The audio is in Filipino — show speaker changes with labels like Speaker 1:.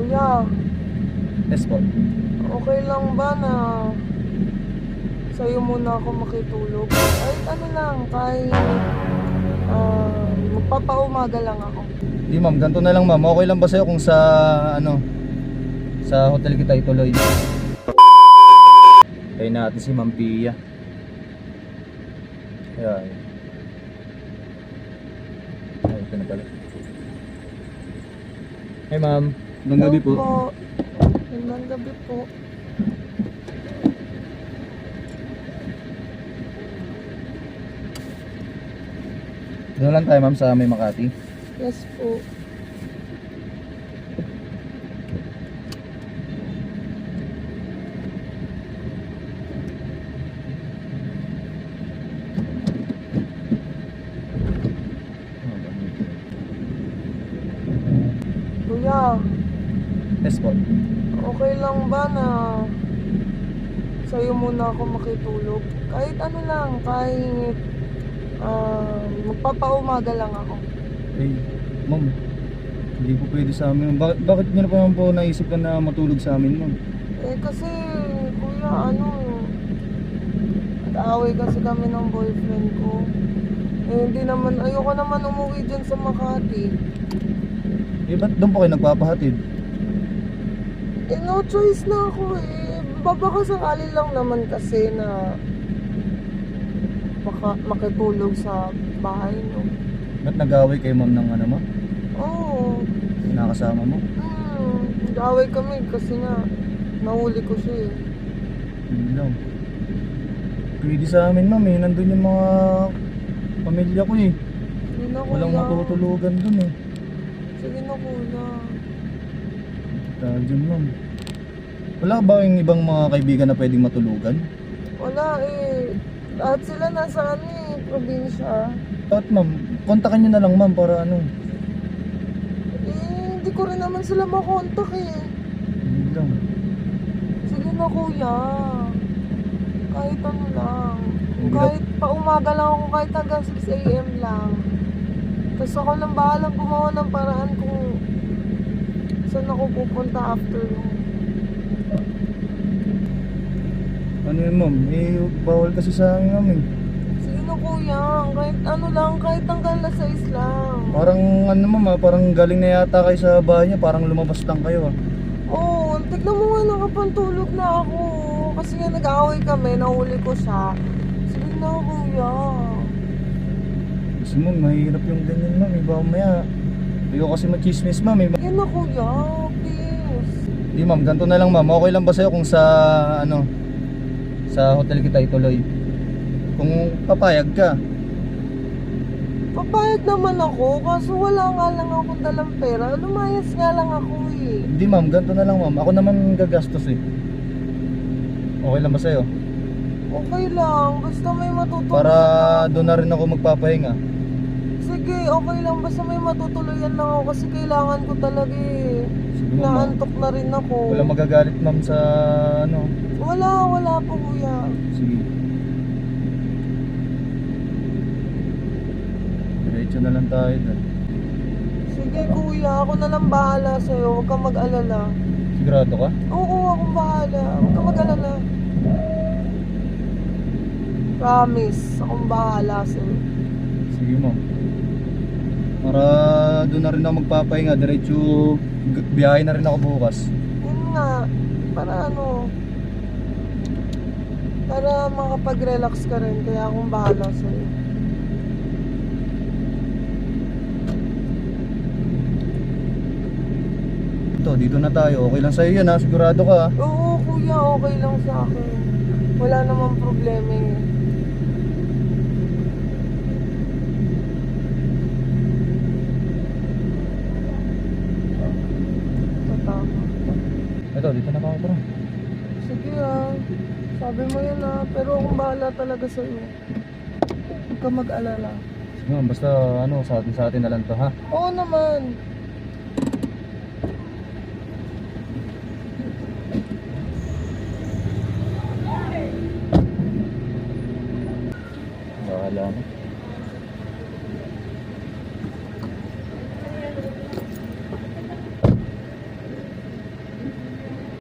Speaker 1: Kuya,
Speaker 2: Yes po.
Speaker 1: okay lang ba na sa'yo muna ako makitulog? Kahit ano lang, kahit ah, magpapaumaga lang ako.
Speaker 2: Di ma'am, ganito na lang ma'am. Okay lang ba sa'yo kung sa ano sa hotel kita ituloy? Kaya natin si Ma'am Pia. Ayan. Ay, ito na pala. Hey ma'am, magandang gabi po.
Speaker 1: Magandang gabi po.
Speaker 2: Doon lang tayo ma'am sa may Makati.
Speaker 1: Yes po. Kuya,
Speaker 2: Yes po.
Speaker 1: okay lang ba na sa'yo muna ako makitulog? Kahit ano lang, kahit ah, magpapaumaga lang ako.
Speaker 2: Hey, ma'am. Hindi po pwede sa amin. Bakit, bakit niyo na pa naman po naisip na, na matulog sa amin ma'am?
Speaker 1: Eh kasi, kuya, ano, nag-aaway kasi kami ng boyfriend ko. Eh, hindi naman, ayoko naman umuwi dyan sa Makati.
Speaker 2: Eh, ba't doon po kayo nagpapahatid?
Speaker 1: Eh, no choice na ako eh. Baka sakali lang naman kasi na maka, makitulog sa bahay, no?
Speaker 2: Ba't nag-away kayo ma'am ng ano ma'am?
Speaker 1: Oo.
Speaker 2: Nakasama mo?
Speaker 1: Hmm, nag-aaway kami kasi nga, nahuli ko siya eh.
Speaker 2: Hindi lang. Pwede sa amin ma'am eh. Nandun yung mga pamilya ko eh.
Speaker 1: Sige na, kuya.
Speaker 2: Walang matutulugan dun eh.
Speaker 1: Sige na, kuya.
Speaker 2: Dahil dyan ma'am. Wala ba yung ibang mga kaibigan na pwedeng matulugan?
Speaker 1: Wala eh. Lahat sila nasa ano eh, probinsya.
Speaker 2: At ma'am, kontakin nyo na lang ma'am para ano.
Speaker 1: Eh, hindi ko rin naman sila makontak eh.
Speaker 2: Hindi lang.
Speaker 1: Sige na kuya. Kahit ano lang.
Speaker 2: Hindi
Speaker 1: Kahit paumaga lang ako, kahit hanggang 6 a.m. lang. Tapos ako lang bahalang gumawa ng paraan kung saan ako pupunta after nung
Speaker 2: Ano yun ma'am? Eh, bawal kasi sa amin ma'am eh.
Speaker 1: Sige na kuya, kahit ano lang, kahit hanggang alas 6 lang.
Speaker 2: Parang ano ma'am ah, parang galing na yata kayo sa bahay niya, parang lumabas lang kayo ah.
Speaker 1: Oo, oh, tignan mo nga nakapantulog na ako. Kasi nga nag-aaway kami, nahuli ko siya. Sige na kuya.
Speaker 2: Kasi ma'am, mahirap yung ganyan ma'am, iba maya. Hindi ko kasi machismis ma'am eh.
Speaker 1: Yan na kuya, please.
Speaker 2: Di ma'am, ganito na lang ma'am. Okay lang ba sa'yo kung sa ano sa hotel kita ituloy? Kung papayag ka.
Speaker 1: Papayag naman ako, kaso wala nga lang akong dalang pera. Lumayas nga lang ako eh.
Speaker 2: Hindi ma'am, ganito na lang ma'am. Ako naman gagastos eh. Okay lang ba sa'yo?
Speaker 1: Okay lang, basta may matutuluyan
Speaker 2: Para doon na rin ako magpapahinga.
Speaker 1: Sige, okay lang, basta may matutuluyan lang ako kasi kailangan ko talaga eh.
Speaker 2: Sige ma'am.
Speaker 1: Naantok na rin ako.
Speaker 2: Wala magagalit ma'am sa ano.
Speaker 1: Wala, wala po kuya.
Speaker 2: Sige. Diretso na lang tayo doon.
Speaker 1: Sige kuya, ako na lang bahala sa'yo. Huwag kang mag-alala.
Speaker 2: Sigurado ka?
Speaker 1: Oo, akong bahala. Huwag kang mag-alala. Promise, akong bahala sa'yo.
Speaker 2: Sige ma'am. Para doon na rin ako magpapahinga. Diretso biyahe na rin ako bukas.
Speaker 1: Yun nga, para ano, para makapag-relax ka rin. Kaya akong bahala sa'yo.
Speaker 2: Ito, dito na tayo. Okay lang sa'yo yan ha. Sigurado ka ha.
Speaker 1: Oo, kuya, okay lang sa akin. Wala namang problema eh.
Speaker 2: tara.
Speaker 1: Sige ah. Sabi mo yan ah. Pero akong bahala talaga sa iyo. Huwag ka mag-alala.
Speaker 2: Sige ma'am, basta ano, sa atin, sa atin na lang to ha.
Speaker 1: Oo naman. Bahala na.